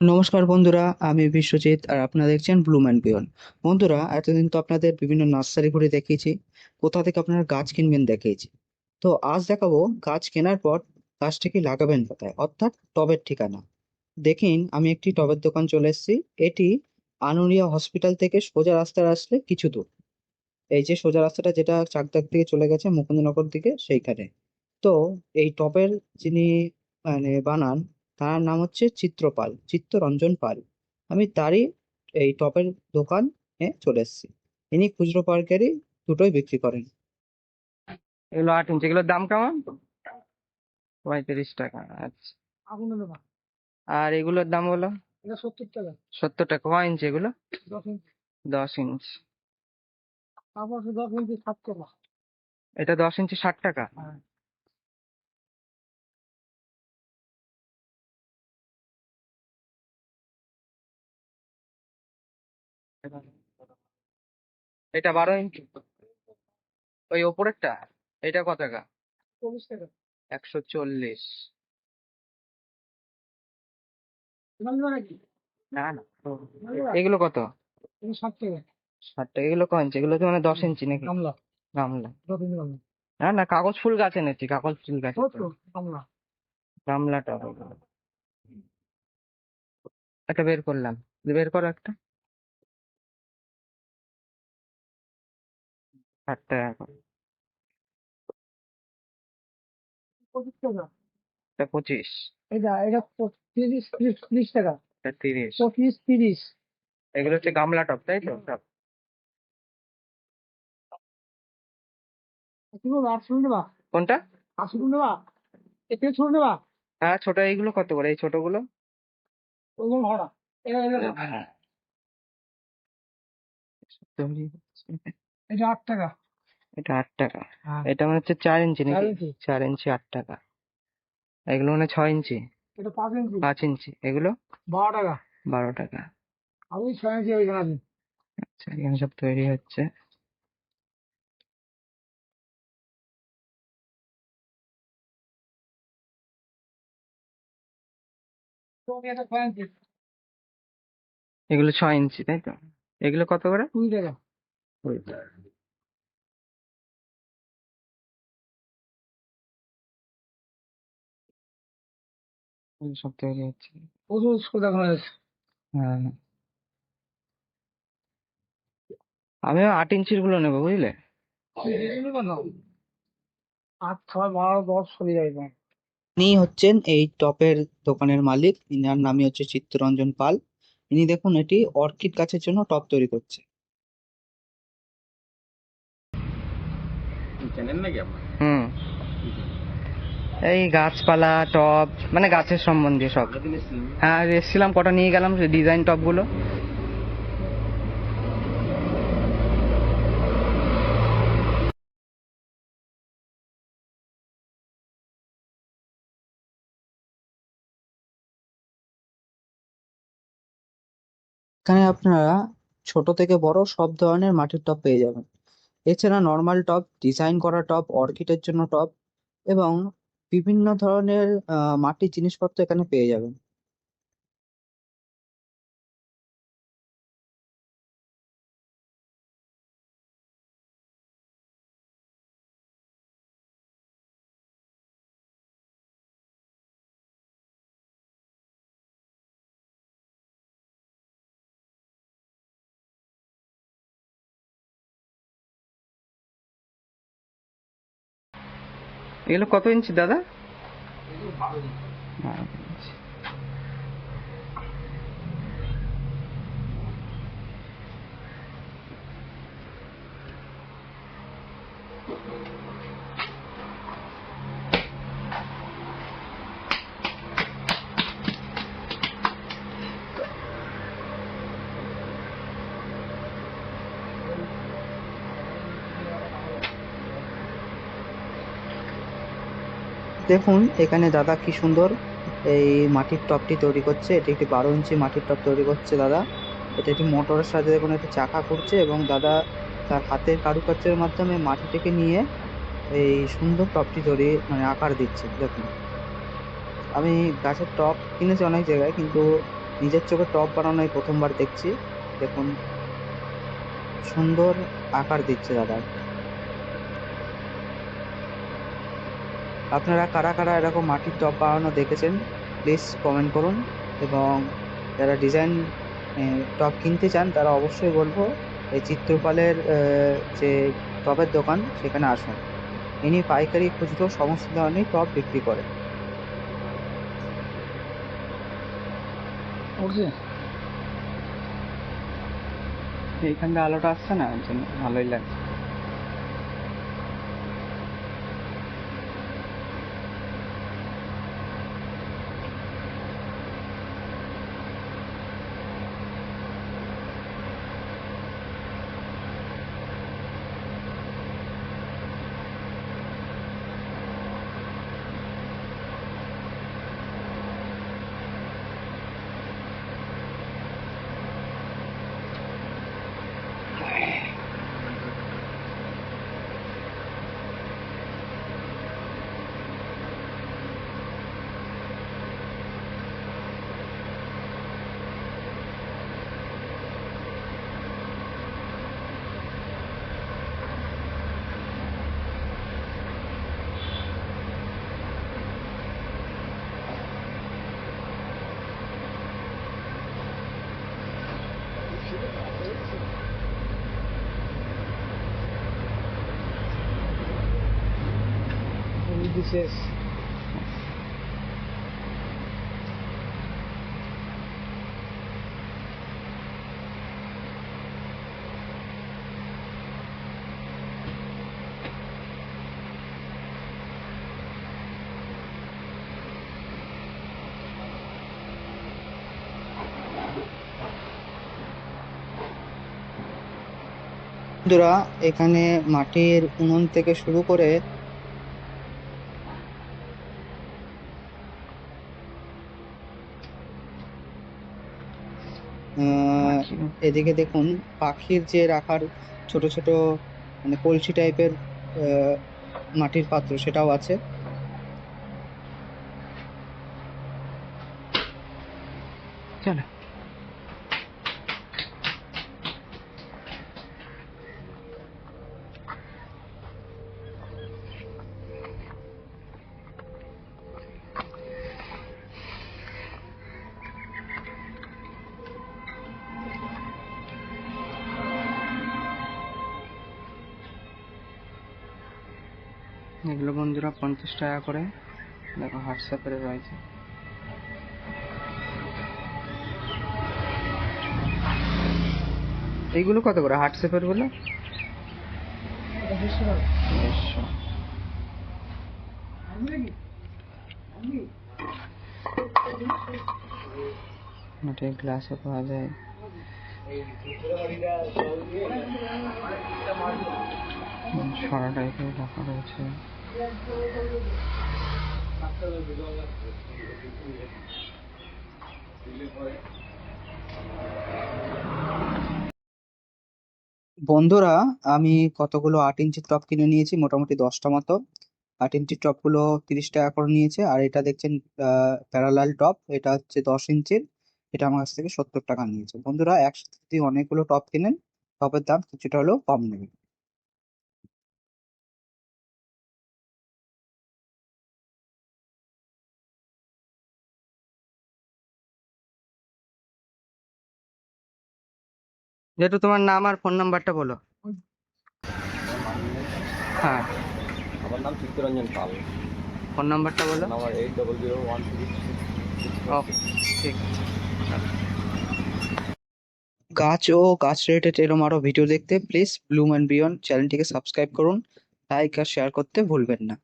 নমস্কার বন্ধুরা, আমি বিশ্বজিৎ আর আপনারা দেখছেন ব্লুম অ্যান্ড বিয়ন্ড বন্ধুরা, এতদিন তো আপনাদের বিভিন্ন নার্সারি ঘুরে দেখিয়েছি, কোথা থেকে আপনারা গাছ কিনবেন দেখিয়েছি। তো আজ দেখাবো গাছ কেনার পর গাছটিকে লাগাবেন কোথায়, অর্থাৎ টবের ঠিকানা। দেখিন, আমি একটি টবের দোকান চলে এসেছি, এটি আনুরিয়া হসপিটাল থেকে সোজা রাস্তায় আসলে কিছু দূর। এই যে সোজা রাস্তাটা যেটা চাকদার দিকে চলে গেছে, মুকুন্দনগর দিকে, সেইখানে। তো এই টবের যিনি মানে বানান তার নাম হচ্ছে চিত্রপাল চিত্তরঞ্জন পাল। আমি তারই এই টপের দোকানে চলে এসেছি। ইনি খুচরো পাইকারি দুটোই বিক্রি করেন। এগুলো আট ইঞ্চি এগুলোর দাম কেমন? পঁয়ত্রিশ টাকা আচ্ছা। আর এগুলোর দাম হলো? সত্তর টাকা। সত্তর টাকা। কয় ইঞ্চি এগুলো? দশ ইঞ্চি। দশ ইঞ্চি। তারপর দশ ইঞ্চি সাত টাকা। এটা দশ ইঞ্চি ষাট টাকা? এটা বারো ইঞ্চি। ওই ওপরেরটা এটা কত টাকা? একশো চল্লিশ। না না। এগুলো কত? ষাট টাকা। ষাট টাকা। এগুলো কয় ইঞ্চি? এগুলো তো মানে দশ ইঞ্চি নাকি? গামলা। না না কাগজ ফুল গাছ এনেছি কাগজ ফুল গাছ। গামলা। গামলাটা। একটা বের করলাম। বের করো একটা। ষাট টাকা করে পঁচিশ টাকা। এটা পঁচিশ। এটা এটা তিরিশ তিরিশ টাকা। এটা তিরিশ। পঁচিশ তিরিশ। এগুলো হচ্ছে গামলা টপ তাই তো? সব নেবা কোনটা? ছোট নেবা হ্যাঁ ছোট এইগুলো কত করে? এই ছোটগুলো? ভাড়া। এটা আট টাকা। এটা আট টাকা। হ্যাঁ। এটা মানে হচ্ছে চার ইঞ্চি নাকি? চার ইঞ্চি। আট টাকা। এগুলো মানে ছয় ইঞ্চি। এটা পাঁচ ইঞ্চি। পাঁচ ইঞ্চি। এগুলো? বারো টাকা। বারো টাকা। আমি ছয় ইঞ্চি ওইখানে আচ্ছা এখানে সব তৈরি হচ্ছে। এগুলো ছয় ইঞ্চি তাই তো? এগুলো কত করে? কুড়ি টাকা। এগুলো সব তৈরি হচ্ছে। প্রচুর সোজা করা আছে হ্যাঁ। আমিও আট ইঞ্চিরগুলো নেব বুঝলে? আর ছয় বারো দশ চলে যাবে ইনি হচ্ছেন এই টপের দোকানের মালিক। ইনার নামই হচ্ছে চিত্তরঞ্জন পাল। ইনি দেখুন এটি অর্কিড গাছের জন্য টপ তৈরি করছে। হুম। এই গাছপালা টব মানে গাছের সম্বন্ধে সব। হ্যাঁ এসেছিলাম কটা নিয়ে গেলাম ডিজাইন টবগুলো এখানে আপনারা ছোট থেকে বড় সব ধরনের মাটির টব পেয়ে যাবেন। এছাড়া নর্মাল টপ ডিজাইন করা টপ অর্কিডের জন্য টপ এবং বিভিন্ন ধরনের মাটির জিনিসপত্র এখানে পেয়ে যাবেন। এগুলো কত ইঞ্চি দাদা? বারো দেখুন, এখানে দাদা কি সুন্দর এই মাটির টবটি তৈরি করছে। এটি একটি বারো ইঞ্চি মাটির টব তৈরি করছে দাদা। এটা একটি মোটরের সাথে দেখুন একটি চাকা করছে এবং দাদা তার হাতের কারুকার্যের মাধ্যমে মাটিটিকে নিয়ে এই সুন্দর টবটি তৈরি মানে আকার দিচ্ছে। দেখুন, আমি গাছের টব কিনেছি অনেক জায়গায়, কিন্তু নিজের চোখে টপ বানানো প্রথমবার দেখছি। দেখুন, সুন্দর আকার দিচ্ছে দাদা। আপনারা কারা কারা এরকম মাটির টপ বানানো দেখেছেন প্লিজ কমেন্ট করুন এবং যারা ডিজাইন টপ কিনতে চান তারা অবশ্যই বলব এই চিত্রপালের যে টবের দোকান সেখানে আসুন। ইনি পাইকারি খুচরো সমস্ত ধরনের টপ বিক্রি করে উঠছে এইখানটা আলোটা আসছে না জন্য ভালোই লাগছে। And this is বন্ধুরা এখানে মাটির উনুন থেকে শুরু করে এদিকে দেখুন পাখির যে রাখার ছোট ছোট মানে কলসি টাইপের মাটির পাত্র সেটাও আছে। চলো। এগুলো বন্ধুরা পঞ্চাশ টাকা করে। দেখো হোয়াটসঅ্যাপে রয়েছে। এইগুলো কত করে? হোয়াটসঅ্যাপেরগুলো? ওটা গ্লাসও পাওয়া যায়। সরা টাইপের রাখা রয়েছে। বন্ধুরা, আমি কতগুলো আট ইঞ্চির টপ কিনে নিয়েছি? মোটামুটি দশটা মতো। আট ইঞ্চির টপগুলো তিরিশ টাকা করে নিয়েছে। আর এটা দেখছেন প্যারালাল টপ এটা হচ্ছে দশ ইঞ্চির। এটা আমার কাছ থেকে সত্তর টাকা নিয়েছে। বন্ধুরা, একসাথে যদি অনেকগুলো টপ কিনেন, টপের দাম কিছুটা হলেও কম নেবে। যেহেতু তোমার নাম আর ফোন নাম্বারটা বলো। হ্যাঁ। আমার নাম চিত্তরঞ্জন পাল। ফোন নাম্বারটা বলো। আমার এইট ডবল জিরো ওয়ান ঠিক। গাছ ও গাছ রিলেটেড এরকম আরও ভিডিও দেখতে প্লিজ ব্লুম অ্যান্ড বিয়ন্ড চ্যানেলটিকে সাবস্ক্রাইব করুন লাইক আর শেয়ার করতে ভুলবেন না।